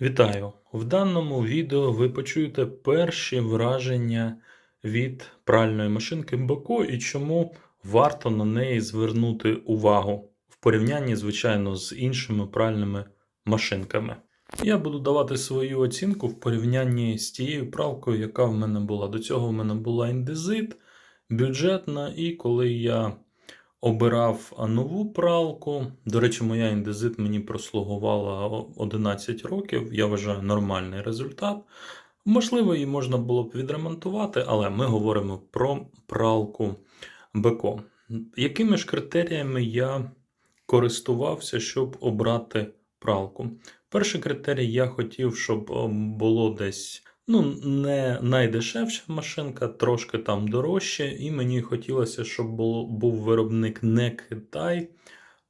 Вітаю! В даному відео ви почуєте перші враження від пральної машинки Беко і чому варто на неї звернути увагу в порівнянні, звичайно, з іншими пральними машинками. Я буду давати свою оцінку в порівнянні з тією пралкою, яка в мене була. До цього в мене була індезит, бюджетна, і коли я обирав нову пралку. До речі, моя індезит мені прослугувала 11 років. Я вважаю нормальний результат. Можливо, її можна було б відремонтувати, але ми говоримо про пралку Беко. Якими ж критеріями я користувався, щоб обрати пралку? Перший критерій я хотів, щоб було десь ну, не найдешевша машинка, трошки там дорожче, і мені хотілося, щоб було, був виробник не Китай,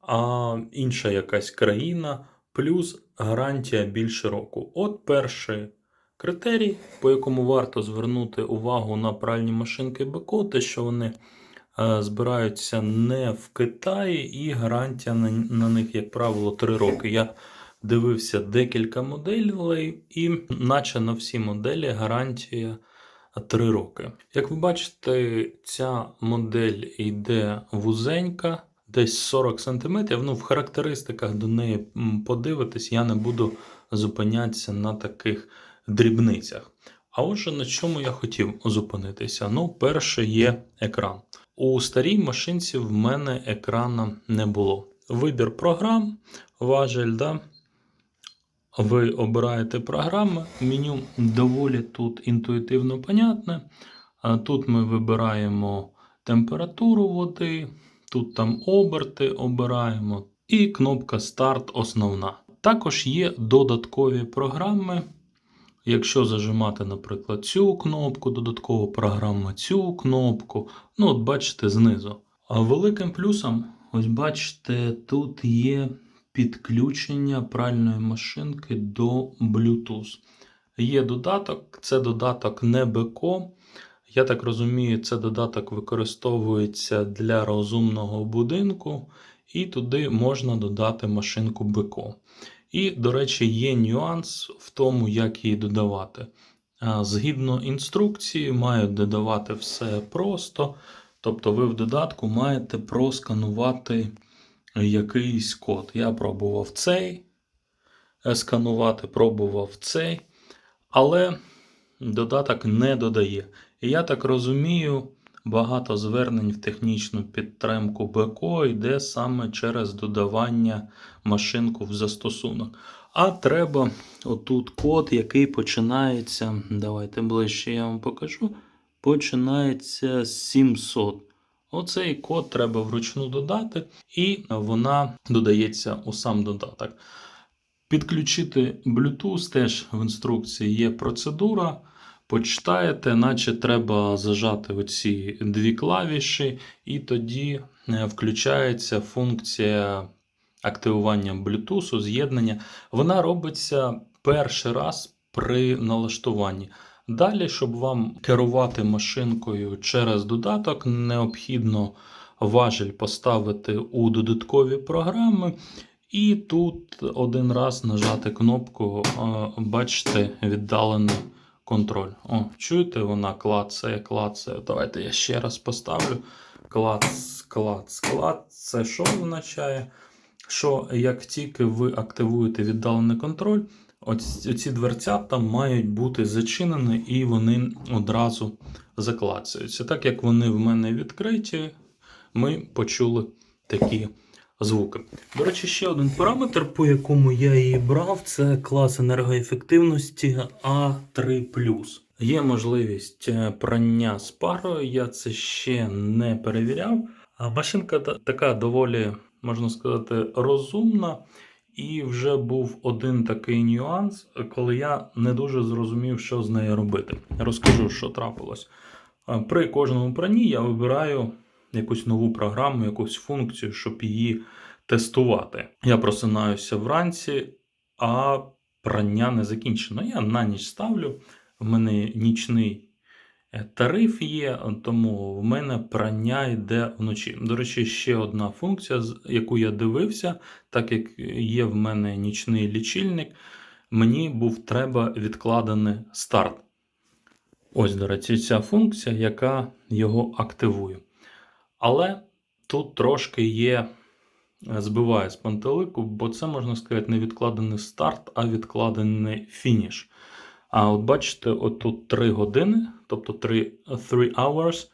а інша якась країна, плюс гарантія більше року. От перший критерій, по якому варто звернути увагу на пральні машинки Беко, те, що вони е, збираються не в Китаї, і гарантія на, на них, як правило, 3 роки. Я дивився декілька моделей, і наче на всі моделі гарантія 3 роки. Як ви бачите, ця модель йде вузенька, десь 40 см. Ну, в характеристиках до неї подивитись, я не буду зупинятися на таких дрібницях. А отже, на чому я хотів зупинитися? Ну, перше є екран. У старій машинці в мене екрана не було. Вибір програм, важель, да? Ви обираєте програми. Меню доволі тут інтуїтивно понятне. Тут ми вибираємо температуру води, тут там оберти обираємо, і кнопка Старт основна. Також є додаткові програми. Якщо зажимати, наприклад, цю кнопку, додаткова програма цю кнопку, ну, от бачите, знизу. А великим плюсом, ось бачите, тут є підключення пральної машинки до Bluetooth. Є додаток, це додаток не Беко. Я так розумію, це додаток використовується для розумного будинку, і туди можна додати машинку Беко. І, до речі, є нюанс в тому, як її додавати. Згідно інструкції, мають додавати все просто. Тобто, ви в додатку маєте просканувати якийсь код. Я пробував цей сканувати, пробував цей, але додаток не додає. І я так розумію, багато звернень в технічну підтримку БКО йде саме через додавання машинку в застосунок. А треба отут код, який починається. Давайте ближче я вам покажу. Починається з 700. Оцей код треба вручну додати, і вона додається у сам додаток. Підключити Bluetooth теж в інструкції є процедура. Почитаєте, наче треба зажати оці дві клавіші, і тоді е, включається функція активування Bluetooth, з'єднання. Вона робиться перший раз при налаштуванні. Далі, щоб вам керувати машинкою через додаток, необхідно важель поставити у додаткові програми. І тут один раз нажати кнопку, бачите, віддалений контроль. О, чуєте, вона клацає, клацає. Давайте я ще раз поставлю. Клац, клац, клац. Це що означає? Що як тільки ви активуєте віддалений контроль, Оці, оці дверцята мають бути зачинені і вони одразу заклацаються. Так як вони в мене відкриті, ми почули такі звуки. До речі, ще один параметр, по якому я її брав, це клас енергоефективності А3. Є можливість е, прання з парою, я це ще не перевіряв. А машинка така доволі, можна сказати, розумна. І вже був один такий нюанс, коли я не дуже зрозумів, що з нею робити. Розкажу, що трапилось. Е, При кожному пранні я вибираю якусь нову програму, якусь функцію, щоб її тестувати. Я просинаюся вранці, а прання не закінчено. Я на ніч ставлю. В мене нічний тариф є, тому в мене прання йде вночі. До речі, ще одна функція, яку я дивився, так як є в мене нічний лічильник. мені був треба відкладений старт. Ось, до речі, ця функція, яка його активує. Але тут трошки є е, збиває з пантелику, бо це можна сказати не відкладений старт, а відкладений фініш. А от бачите, отут 3 години, тобто 3, 3 hours.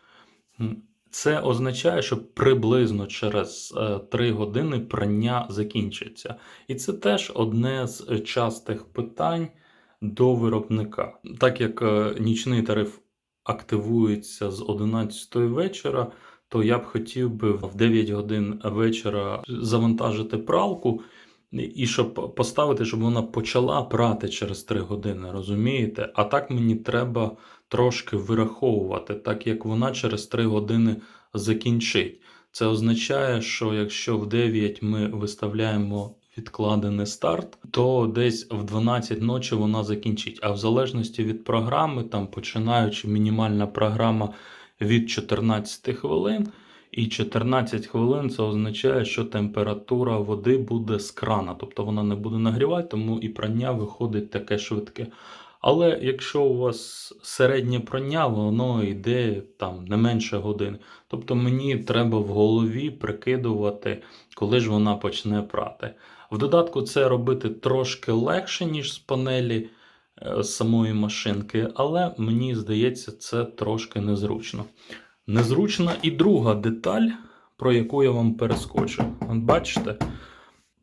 Це означає, що приблизно через 3 години прання закінчиться. І це теж одне з е, частих питань до виробника. Так як е, нічний тариф активується з 11 вечора, то я б хотів би в 9 годин вечора завантажити пралку. І щоб поставити, щоб вона почала прати через 3 години, розумієте? А так мені треба трошки вираховувати, так як вона через 3 години закінчить. Це означає, що якщо в 9 ми виставляємо відкладений старт, то десь в 12 ночі вона закінчить. А в залежності від програми, там починаючи мінімальна програма від 14 хвилин. І 14 хвилин це означає, що температура води буде з крана, тобто вона не буде нагрівати, тому і прання виходить таке швидке. Але якщо у вас середнє прання, воно йде там не менше години. Тобто мені треба в голові прикидувати, коли ж вона почне прати. В додатку це робити трошки легше, ніж з панелі е, самої машинки, але мені здається, це трошки незручно. Незручна і друга деталь, про яку я вам перескочу. От бачите,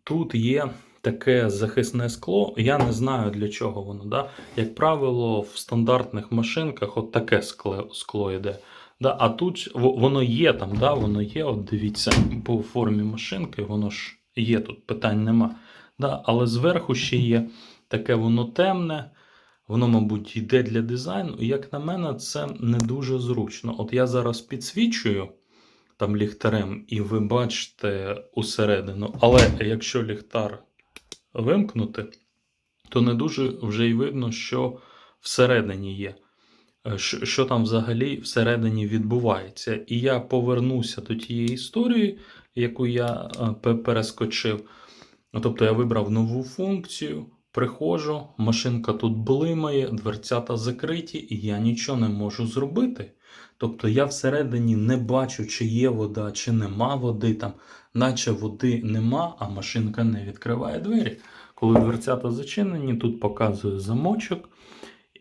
тут є таке захисне скло. Я не знаю для чого воно. Да? Як правило, в стандартних машинках от таке скло, скло йде. Да? А тут воно є там, да? воно є, от дивіться, по формі машинки, воно ж є тут, питань нема. Да? Але зверху ще є таке воно темне. Воно, мабуть, йде для дизайну. Як на мене, це не дуже зручно. От я зараз підсвічую там ліхтарем, і ви бачите усередину. Але якщо ліхтар вимкнути, то не дуже вже й видно, що всередині є. Е, Що, там взагалі всередині відбувається. І я повернуся до тієї історії, яку я е, перескочив. Тобто я вибрав нову функцію, приходжу, машинка тут блимає, дверцята закриті, і я нічого не можу зробити. Тобто я всередині не бачу, чи є вода, чи нема води там, наче води нема, а машинка не відкриває двері. Коли дверцята зачинені, тут показує замочок.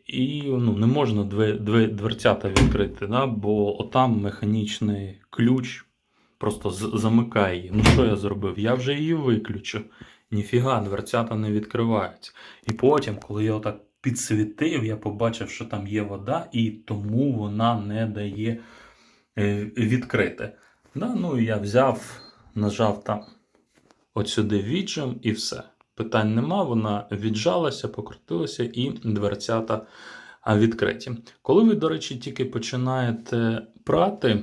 І ну, не можна две, две, дверцята відкрити, да? бо отам механічний ключ просто замикає її. Ну що я зробив? Я вже її виключу. Ніфіга, дверцята не відкриваються. І потім, коли я отак підсвітив, я побачив, що там є вода, і тому вона не дає е, відкрити. Да? Ну я взяв, нажав там от сюди віджим і все. Питань нема, вона віджалася, покрутилася і дверцята відкриті. Коли ви, до речі, тільки починаєте прати,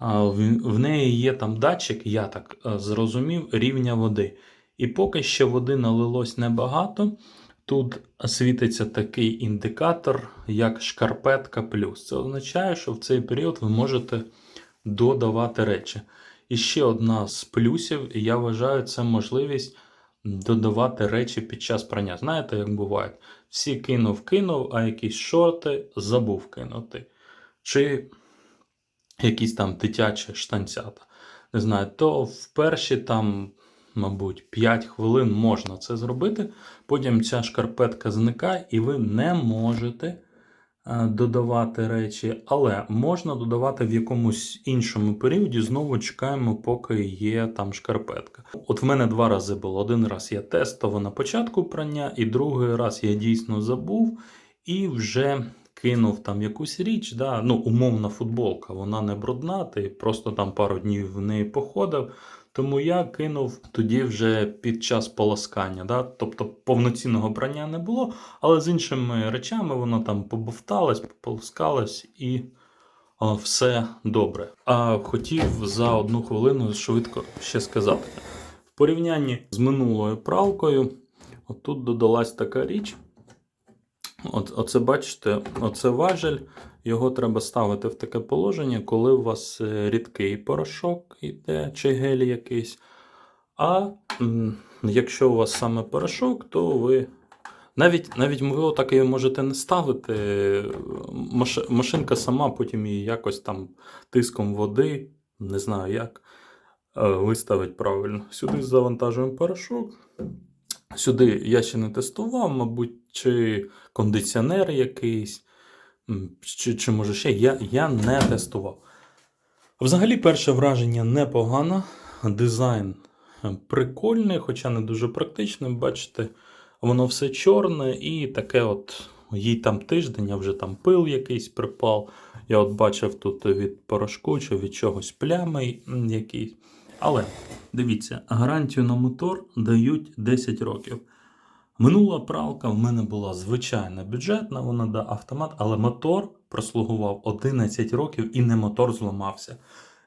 в, в неї є там датчик, я так зрозумів, рівня води. І поки ще води налилось небагато, тут світиться такий індикатор, як шкарпетка плюс. Це означає, що в цей період ви можете додавати речі. І ще одна з плюсів, я вважаю, це можливість додавати речі під час прання. Знаєте, як буває? Всі кинув, кинув, а якісь шорти забув кинути. Чи якісь там дитячі штанцята. Не знаю, то в перші там, мабуть, 5 хвилин можна це зробити. Потім ця шкарпетка зникає, і ви не можете е, додавати речі, але можна додавати в якомусь іншому періоді. Знову чекаємо, поки є там шкарпетка. От в мене два рази було. Один раз я тестово на початку прання, і другий раз я дійсно забув і вже кинув там якусь річ. Да? Ну, умовна футболка, вона не брудна, ти просто там пару днів в неї походив. Тому я кинув тоді вже під час полоскання. Да? Тобто повноцінного прання не було, але з іншими речами воно там побовталось, пополоскалось і о, все добре. А хотів за одну хвилину швидко ще сказати. В порівнянні з минулою пралкою, отут додалась така річ. От, оце бачите, оце важель. Його треба ставити в таке положення, коли у вас е, рідкий порошок йде, чи гель якийсь. А якщо у вас саме порошок, то ви Навіть, навіть ви так і можете не ставити. Машинка сама потім її якось там тиском води, не знаю як, е, виставить правильно. Сюди завантажуємо порошок. Сюди я ще не тестував, мабуть, чи кондиціонер якийсь, чи, чи може ще. Я, я не тестував. Взагалі, перше враження непогано. Дизайн е, прикольний, хоча не дуже практичний. Бачите, воно все чорне і таке от. Їй там тиждень, а вже там пил якийсь припав. Я от бачив тут від порошку чи від чогось плями якийсь. Але дивіться, гарантію на мотор дають 10 років. Минула пралка в мене була звичайна бюджетна, вона да автомат, але мотор прослугував 11 років і не мотор зламався.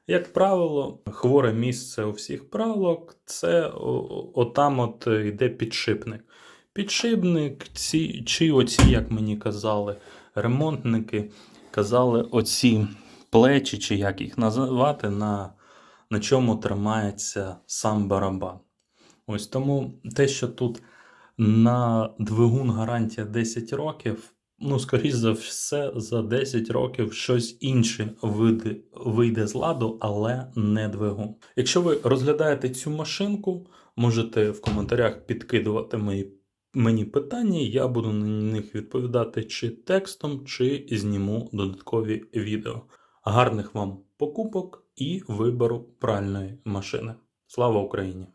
Як правило, хворе місце у всіх пралок це отам от йде підшипник. Підшипник, ці, чи оці, як мені казали, ремонтники, казали, оці плечі, чи як їх називати, на, на чому тримається сам барабан. Ось тому те, що тут на двигун гарантія 10 років. Ну, скоріш за все, за 10 років щось інше вийде, вийде з ладу, але не двигун. Якщо ви розглядаєте цю машинку, можете в коментарях підкидувати мої, мені питання, я буду на них відповідати чи текстом, чи зніму додаткові відео. Гарних вам покупок і вибору пральної машини. Слава Україні!